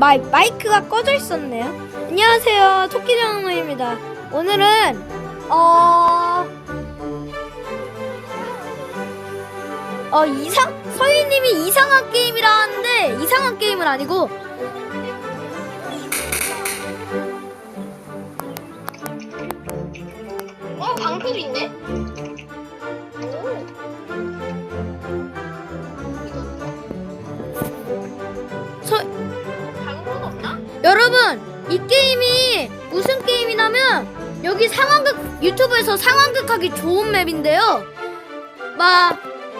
마이, 마이크가 꺼져 있었네요. 안녕하세요. 토끼장어입니다. 오늘은, 어, 어, 이상, 서희님이 이상한 게임이라 하는데, 이상한 게임은 아니고, 어, 방패도 있네? 이 게임이 무슨 게임이냐면, 여기 상황극, 유튜브에서 상황극 하기 좋은 맵인데요. 막,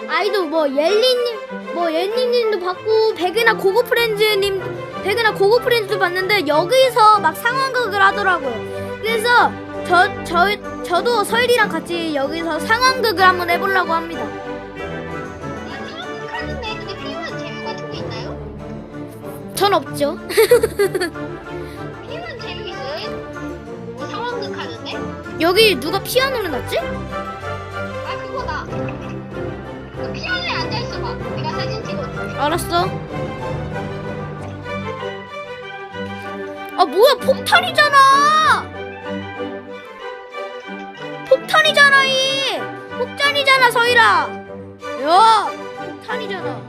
아이도 뭐, 옐리님, 뭐, 옐리님도 봤고, 백이나 고고 프렌즈님, 백이나 고고 프렌즈도 봤는데, 여기서 막 상황극을 하더라고요. 그래서, 저, 저, 저도 설리랑 같이 여기서 상황극을 한번 해보려고 합니다. 하는데 근데 필요한 재료 같은 게 있나요? 전 없죠. 여기 누가 피아노를 놨지? 아 그거다. 그 피아노에 앉아 있어봐. 내가 사진 찍어줄게. 알았어. 아 뭐야 폭탄이잖아. 폭탄이잖아 이. 폭탄이잖아 서희라. 야 폭탄이잖아.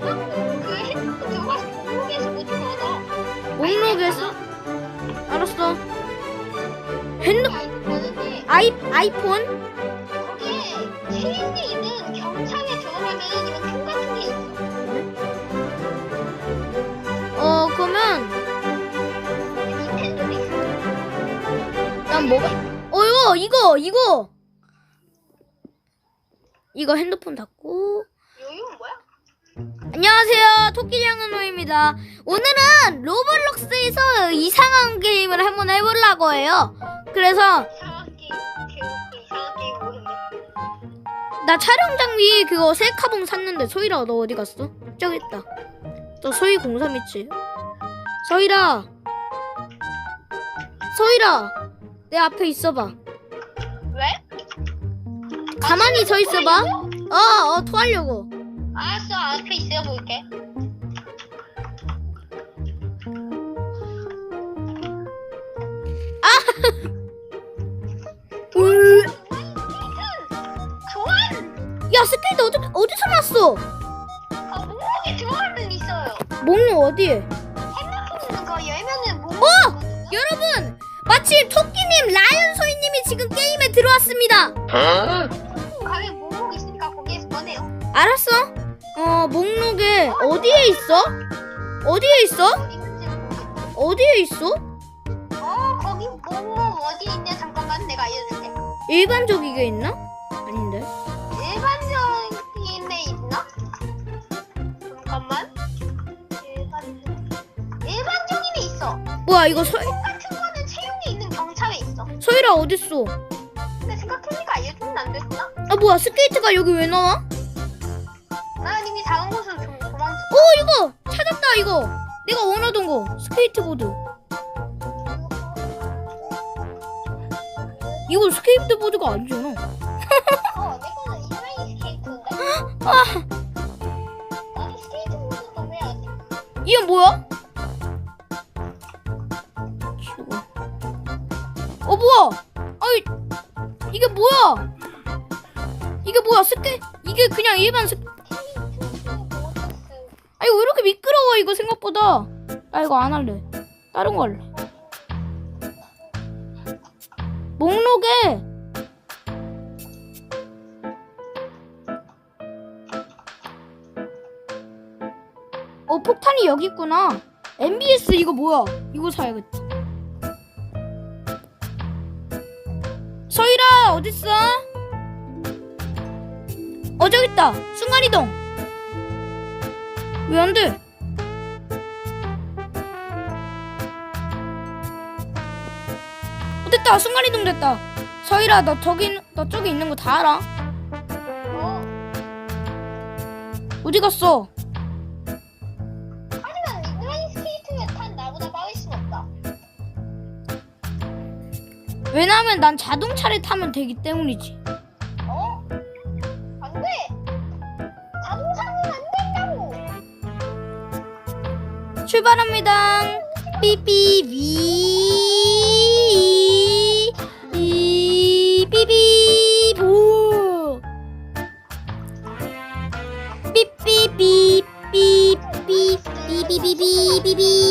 그 핸드폰 목록에서 얻어. 목록에서 알았어. 핸드 아는데 아이 아이폰 거기에 체인이 있는 경찰에 들어가면 이런 표 같은 게 있어. 어 그러면 닌텐도도 있어. 난 뭐가 어 이거 이거 이거 이거 핸드폰 닫고 요요는 뭐야? 안녕하세요. 토끼장은호입니다. 오늘은 로블록스에서 이상한 게임을 한번 해보려고 해요. 그래서 나 촬영 장비 그거 셀카봉 샀는데 소희라 너 어디 갔어? 저기 있다. 저 소희 0327. 소희라. 소희라. 내 앞에 있어봐. 왜? 가만히 서 있어봐. 어, 어, 토하려고. 알았어, 앞에 있어 볼게. 어디, 어디서 났어? 아, 목록에 교환은 있어요. 목록 어디에? 핸드폰 그거 열면은 목록. 어! 여러분 마침 토끼님 라이언 소희님이 지금 게임에 들어왔습니다 가면 목록 있으니까 거기에서 꺼내요. 알았어 어 목록에 어디에 있어 어디에 있어 어디 있는지 모르겠어. 어디에 있어 어, 거기 목록 어디 있냐? 잠깐만, 내가 알려줄게. 일반적이게 있나 아닌데 잠깐만. 일반적. 일반적인 애 있어. 뭐야 이거 소, 같은 거는 채용이 있는 경찰에 있어. 소희라 어딨어 근데 생각해보니까 알려주면 안 됐구나. 아 뭐야 스케이트가 여기 왜 나와 난 이미 다른 곳으로 좀. 어 이거 찾았다 이거 내가 원하던 거 스케이트보드 이거 스케이트보드가 아니잖아 어, 내 거는 인라인 스케이트인데? 아 이건 뭐야? 치워. 어 뭐야? 아이 이게 뭐야? 이게 뭐야? 스케 이게 그냥 일반 스. 아 이거 왜 이렇게 미끄러워 이거 생각보다. 아 이거 안 할래. 다른 거 할래. 목록에 어 폭탄이 여기 있구나. MBS 이거 뭐야? 이거 사야겠다. 서희라 어딨어? 어 저기 있다. 순간 이동. 왜 안 돼? 어 됐다. 순간 이동 됐다. 서희라 너 저기 있- 너 저기 있는 거 다 알아? 어, 어디 갔어? 왜냐면 난 자동차를 타면 되기 때문이지. 어? 안 돼! 자동차는 안 된다고! 슈 출발합니다. 삐삐비 이 삐삐 보 삐삐삐 삐삐 삐삐삐삐 삐삐 삐삐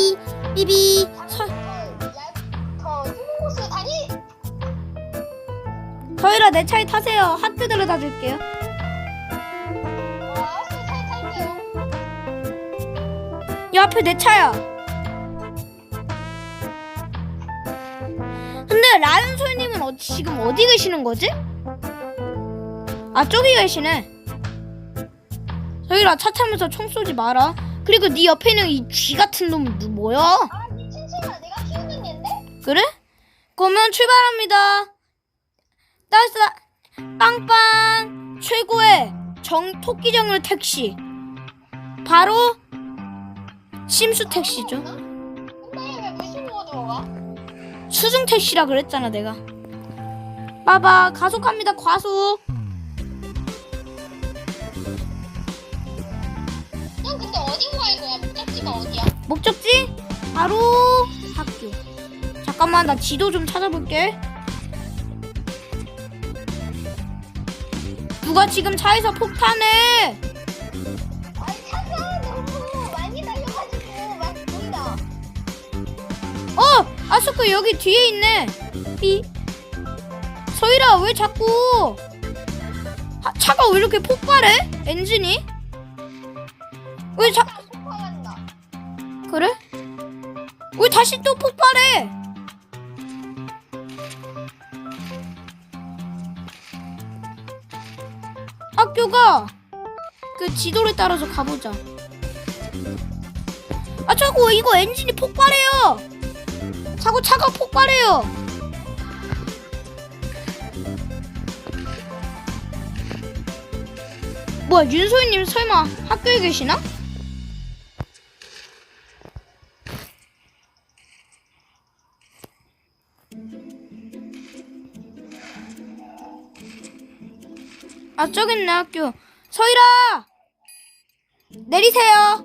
타세요. 하트 데려다 줄게요. 이 앞에 내 차야. 근데 라연솔님은 어, 지금 어디 계시는 거지? 아 저기 계시네. 저희라 차 타면서 총 쏘지 마라. 그리고 네 옆에 있는 이 쥐 같은 놈 누- 뭐야? 아 미친 친구야 내가 키우는 얘인데 그래? 그러면 출발합니다. 따스다 빵빵 최고의 정 토끼정글 택시 바로 심수 택시죠. 왜 들어가? 수중 택시라 그랬잖아 내가. 봐봐 가속합니다 과속. 형 근데 어디로 갈 거야? 목적지가 어디야? 목적지 바로 학교. 잠깐만 나 지도 좀 찾아볼게. 누가 지금 차에서 폭탄해? 아니 차가 너무 많이 달려가지고 막 보인다 어! 아스코 여기 뒤에 있네. 삐. 소희라 왜 자꾸 하- 차가 왜 이렇게 폭발해? 엔진이? 왜 자? 폭파한다 그래? 왜 다시 또 폭발해? 학교가 그 지도를 따라서 가보자. 아 자꾸 이거 엔진이 폭발해요. 자꾸 차가 폭발해요. 뭐야 윤소희님 설마 학교에 계시나? 아 저기 있네 학교. 서희라! 내리세요.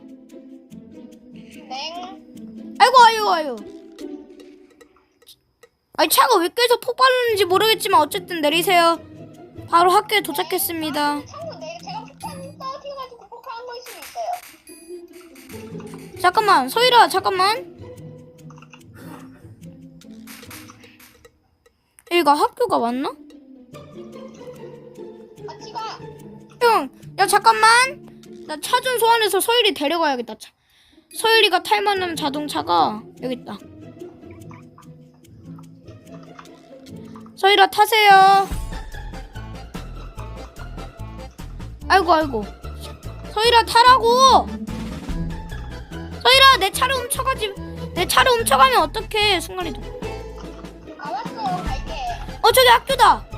땡. 아이고 아이고 아이고. 아니 차가 왜 계속 폭발하는지 모르겠지만 어쨌든 내리세요. 바로 학교에 도착했습니다. 참고 내 제가 폭탄 떨어뜨려가지고 폭파한 걸 수도 있어요. 잠깐만 서희라 잠깐만. 여기가 학교가 맞나? 야 잠깐만. 나차좀 소환해서 서율이 데려가야겠다. 차. 서율이가 탈 만한 자동차가 여기 있다. 서율아 타세요. 아이고 아이고. 서율아 타라고. 서율아 내 차를 훔쳐가지. 내 차를 훔쳐가면 어떡해. 알았어 갈게 어 저기 학교다.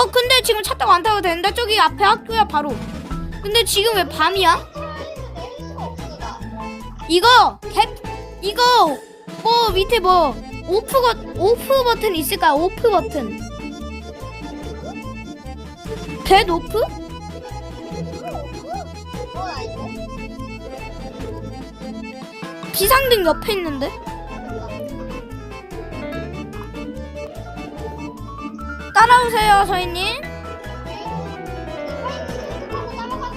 어 근데 지금 차 타고 안 타도 되는데 저기 앞에 학교야 바로. 근데 지금 왜 밤이야? 이거 캡 이거 뭐 밑에 뭐 오프 버 오프 버튼 있을까? 오프 버튼. 겟 오프? 비상등 옆에 있는데. 따라오세요,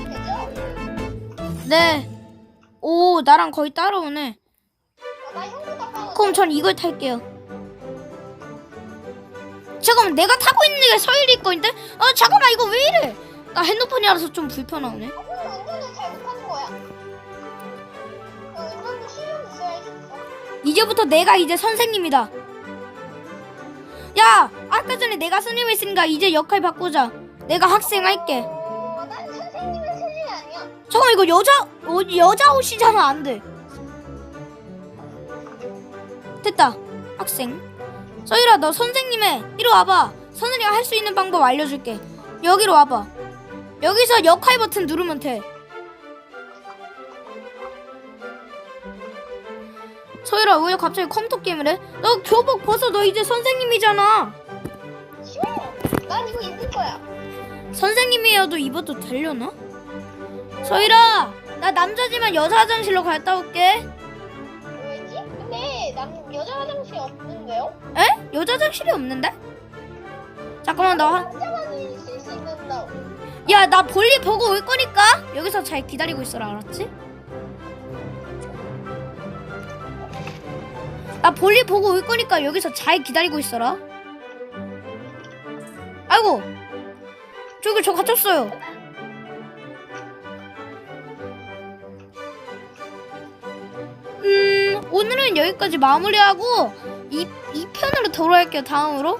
되죠? 네. 오, 나랑 거의 따라오네. 그럼 전 이걸 탈게요. 잠깐만, 내가 타고 있는 게 서율이 거인데? 어, 잠깐만, 이거 왜 이래? 나 핸드폰이라서 좀 불편하네. 이제부터 내가 이제 선생님이다. 야, 아까 전에 내가 선생님했으니까 이제 역할 바꾸자. 내가 학생 할게. 어, 난 선생님의 수준이 아니야 잠깐만 이거 여자 어, 여자 옷이잖아 안 돼. 됐다. 학생. 서희라 너 선생님의 이리 와봐. 선생님 할수 있는 방법 알려줄게. 여기로 와봐. 여기서 역할 버튼 누르면 돼. 서희라 왜 갑자기 컴퓨터 게임을 해? 너 교복 벗어 너 이제 선생님이잖아. 싫어 난 이거 입을 거야 선생님이어도 입어도 되려나? 서희라 나 남자지만 여자 화장실로 갔다 올게. 왜지? 근데 남 여자 화장실 없는데요? 에? 여자 화장실이 없는데? 잠깐만 나 화... 남자만 있을 수 있는다. 야, 나 볼일 보고 올 거니까 여기서 잘 기다리고 있어라, 알았지? 나 볼일 보고 올 거니까 여기서 잘 기다리고 있어라. 아이고, 저기 저 갇혔어요. 음, 오늘은 여기까지 마무리하고 이, 이 편으로 돌아올게요, 다음으로.